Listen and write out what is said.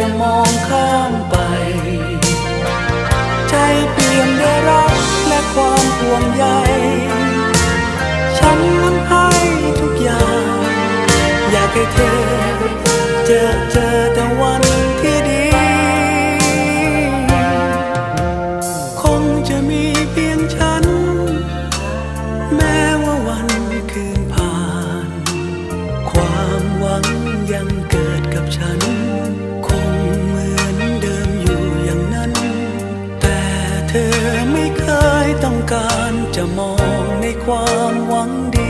แต่มองข้ามไป ใจเปลี่ยนด้วยรักและความห่วงใย ฉันนั้นให้ทุกอย่าง อยากให้เธอ เจอเจอแต่วันที่ดี คงจะมีเพียงฉัน แม้ว่าวันคืนผ่าน ความหวังยังเกิดกับฉัน เธอไม่เคยต้องการจะมองในความหวังดี